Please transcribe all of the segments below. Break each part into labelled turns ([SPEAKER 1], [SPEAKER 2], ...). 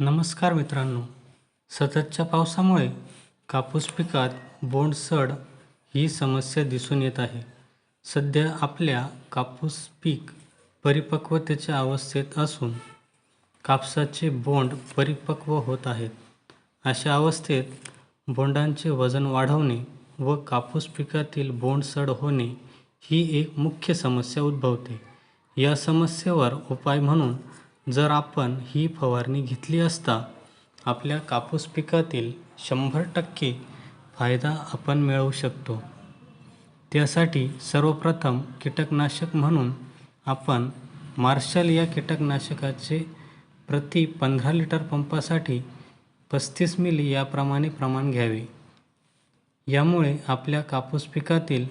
[SPEAKER 1] नमस्कार मित्रांनो. सततच्या पावसामुळे कापूस पिकात बोंडसड ही समस्या दिसून येत आहे. सध्या आपल्या कापूस पीक परिपक्वतेच्या अवस्थेत असून कापसाचे बोंड परिपक्व होत आहेत. अशा अवस्थेत बोंडांचे वजन वाढवणे व कापूस पिकातील बोंडसड होणे ही एक मुख्य समस्या उद्भवते. या समस्येवर उपाय म्हणून जर आपण ही फवारणी घेतली असता आपल्या कापूस पिकातील शंभर टक्के फायदा आपण मिळवू शकतो. त्यासाठी सर्वप्रथम कीटकनाशक म्हणून आपण मार्शल या कीटकनाशकाचे प्रति पंधरा लिटर पंपासाठी पस्तीस मिली याप्रमाणे प्रमाण घ्यावे. यामुळे आपल्या कापूस पिकातील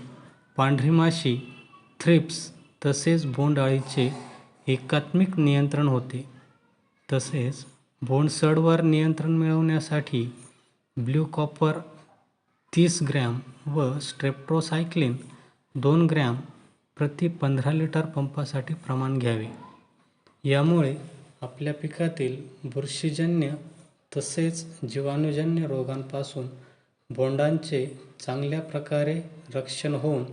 [SPEAKER 1] पांढरी माशी थ्रिप्स तसेच बोंडअळीचे एकात्मिक नियंत्रण होते. तसेच बोंडसडवर नियंत्रण मिळवण्यासाठी ब्ल्यू कॉपर तीस ग्रॅम व स्ट्रेप्टोसायक्लिन दोन ग्रॅम प्रति पंधरा लिटर पंपासाठी प्रमाण घ्यावे. यामुळे आपल्या पिकातील बुरशीजन्य तसेच जीवाणूजन्य रोगांपासून बोंडांचे चांगल्या प्रकारे रक्षण होऊन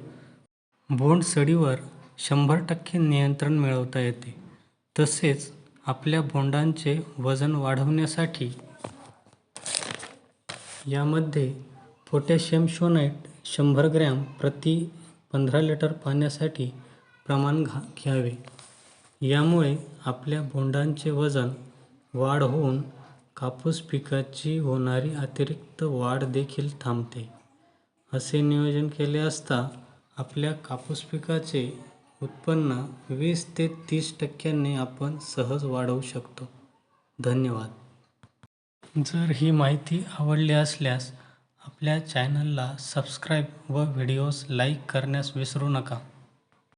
[SPEAKER 1] बोंडसडीवर शंभर टक्के नियंत्रण मिळवता येते. तसेच आपल्या बोंडांचे वजन वाढवण्यासाठी यामध्ये पोटॅशियम शोनाईट शंभर ग्रॅम प्रति पंधरा लिटर पाण्यासाठी प्रमाण घा घ्यावे. यामुळे आपल्या बोंडांचे वजन वाढ होऊन कापूस पिकाची होणारी अतिरिक्त वाढ देखील थांबते. असे नियोजन केले असता आपल्या कापूस पिकाचे उत्पन्न वीस ते तीस टक्क्यांनी आपण सहज वाढवू शकतो. धन्यवाद. जर ही माहिती आवडली असल्यास आपल्या चॅनलला सबस्क्राईब व व्हिडिओज लाईक करण्यास विसरू नका.